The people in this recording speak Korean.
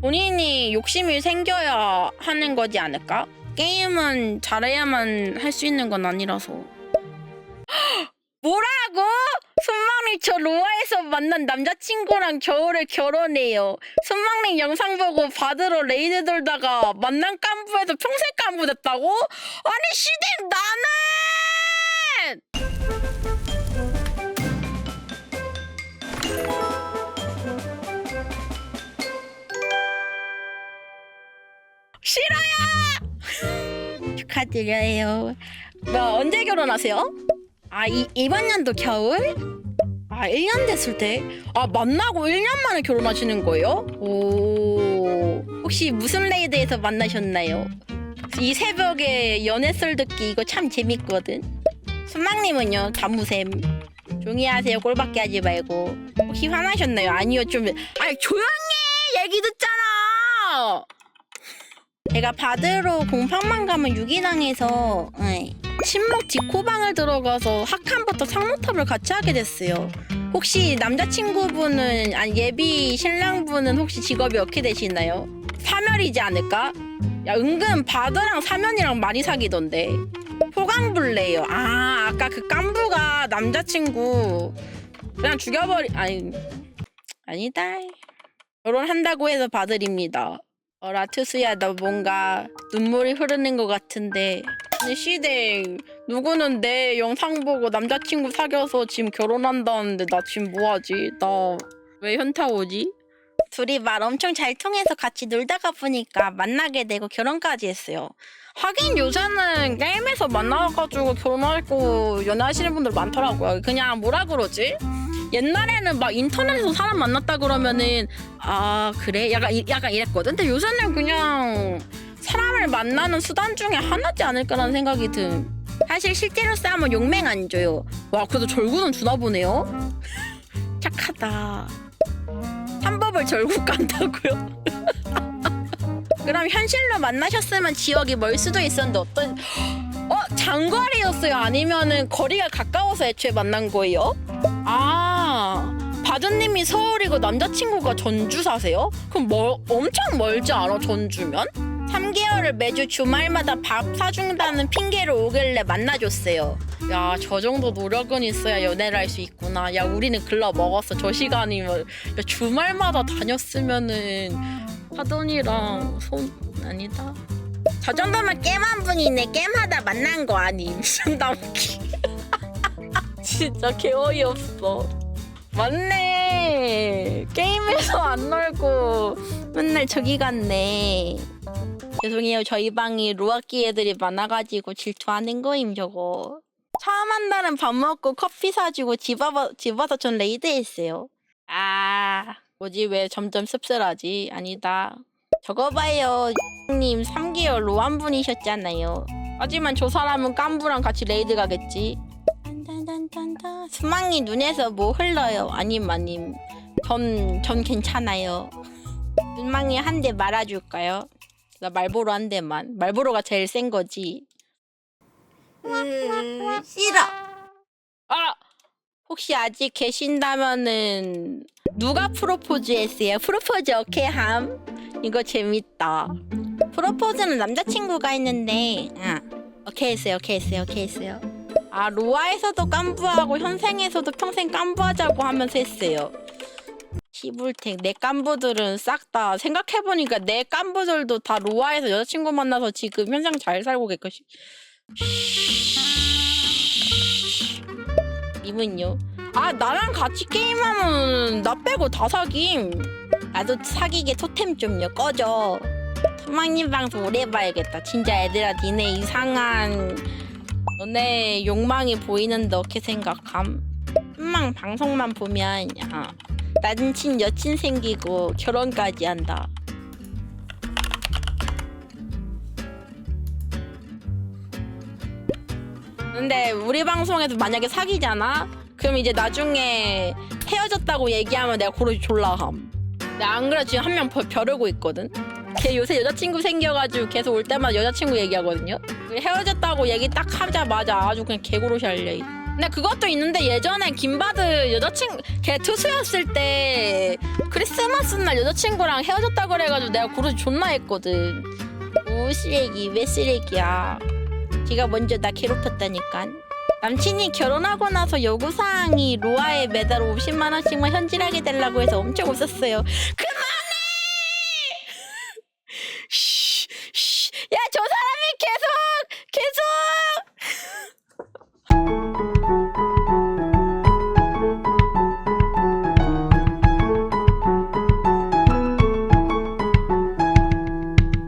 본인이 욕심이 생겨야 하는 거지 않을까? 게임은 잘해야만 할 수 있는 건 아니라서. 뭐라고? 손망님 저 로아에서 만난 남자친구랑 겨울에 결혼해요. 손망님 영상 보고 받으러 레이드 돌다가 만난 깐부에서 평생 깐부 됐다고? 아니 시댁 싫어요! 축하드려요. 뭐 언제 결혼하세요? 아 이, 이번 연도 겨울? 아 1년 됐을 때? 아 만나고 1년 만에 결혼하시는 거예요? 오 혹시 무슨 레이드에서 만나셨나요? 이 새벽에 연애 썰 듣기 이거 참 재밌거든 순망님은요 단무샘 조용히 하세요 꼴밖에 하지 말고 혹시 화나셨나요? 아니요 좀 아니 조용히 해! 얘기 듣잖아 제가 받으러 공방만 가면 유기당해서 예, 친목 디코방을 들어가서 학한부터 상무탑을 같이 하게 됐어요. 혹시 남자친구분은 아니 예비 신랑분은 혹시 직업이 어떻게 되시나요? 사멸이지 않을까? 야 은근 바드랑 사면이랑 많이 사귀던데 포강블레요. 아 아까 그 깐부가 남자친구 그냥 죽여버리 아니 아니다 결혼한다고 해서 봐드립니다. 어 라 투수야 너 뭔가 눈물이 흐르는 것 같은데 아니 시댁 누구는 내 영상 보고 남자친구 사귀어서 지금 결혼한다는데 나 지금 뭐하지? 나 왜 현타 오지? 둘이 말 엄청 잘 통해서 같이 놀다가 보니까 만나게 되고 결혼까지 했어요. 하긴 요새는 게임에서 만나가지고 결혼하고 연애하시는 분들 많더라고요. 그냥 뭐라 그러지? 옛날에는 막 인터넷에서 사람 만났다 그러면은 아 그래 약간 이- 약간 이랬거든. 근데 요새는 그냥 사람을 만나는 수단 중에 하나지 않을까라는 생각이 든. 사실 실제로 싸우면 용맹 안 줘요. 와 그래도 절구는 주나 보네요. 착하다. 삼법을 절구 깐다고요? 그럼 현실로 만나셨으면 지역이 멀 수도 있었는데 어떤 어 장거리였어요? 아니면은 거리가 가까워서 애초에 만난 거예요? 아 바드님이 서울이고 남자친구가 전주 사세요? 그럼 멀, 엄청 멀지 않아 전주면? 3개월을 매주 주말마다 밥 사준다는 핑계로 오길래 만나줬어요. 야, 저 정도 노력은 있어야 연애를 할 수 있구나. 야, 우리는 글러 먹었어. 저 시간이면. 야, 주말마다 다녔으면은 하던이랑 손 아니다. 저 정도면 게임 한 분이네. 게임하다 만난 거 아님. 진짜 웃기. 진짜 개 어이 없어. 맞네. 게임에서 안 놀고 맨날 저기 갔네. 죄송해요. 저희 방이 루아끼 애들이 많아가지고 질투하는 거임 저거. 처음 한 달은 밥 먹고 커피 사주고 집, 와서, 집 와서 전 레이드 했어요. 아 뭐지 왜 점점 씁쓸하지? 아니다. 저거 봐요. 님 3개월 로한 분이셨잖아요. 하지만 저 사람은 깐부랑 같이 레이드 가겠지. 딴딴딴딴. 수망이 눈에서 뭐 흘러요? 아님 아님. 전, 전 괜찮아요. 눈망이 한 대 말아줄까요? 나 말보로 한 대만. 말보로가 제일 센 거지. 으, 싫어. 아! 혹시 아직 계신다면은 누가 프로포즈 했어요? 프로포즈 오케이 함? 이거 재밌다. 프로포즈는 남자친구가 했는데 아, 오케이 했어요 오케이 했어요 오케이 했어요 아 로아에서도 깐부하고 현생에서도 평생 깐부하자고 하면서 했어요. 시불택 내 깐부들은 싹 다 생각해보니까 내 깐부들도 다 로아에서 여자친구 만나서 지금 현생 잘 살고 계것이 님은요? 아 나랑 같이 게임하면 나 빼고 다 사김 나도 사기게 토템 좀요. 꺼져. 소망님 방송 오래 봐야겠다. 진짜 애들아 니네 이상한 너네 욕망이 보이는데 어떻게 생각함? 소망 방송만 보면 야 남친 여친 생기고 결혼까지 한다 근데 우리 방송에서 만약에 사귀잖아? 그럼 이제 나중에 헤어졌다고 얘기하면 내가 고르지 졸라함. 내가 안 그래 지금 한 명 벼르고 있거든. 걔 요새 여자친구 생겨가지고 계속 올 때마다 여자친구 얘기하거든요. 헤어졌다고 얘기 딱 하자마자 아주 그냥 개고로시 할래. 근데 그것도 있는데 예전에 김바드 여자친 걔 투수였을 때 크리스마스 날 여자친구랑 헤어졌다 그래가지고 내가 고르 존나 했거든. 오 쓰레기 왜 쓰레기야? 네가 먼저 나 괴롭혔다니까. 남친이 결혼하고 나서 요구사항이 로아에 매달 50만 원씩만 현질하게 되려고 해서 엄청 웃었어요. 그만해!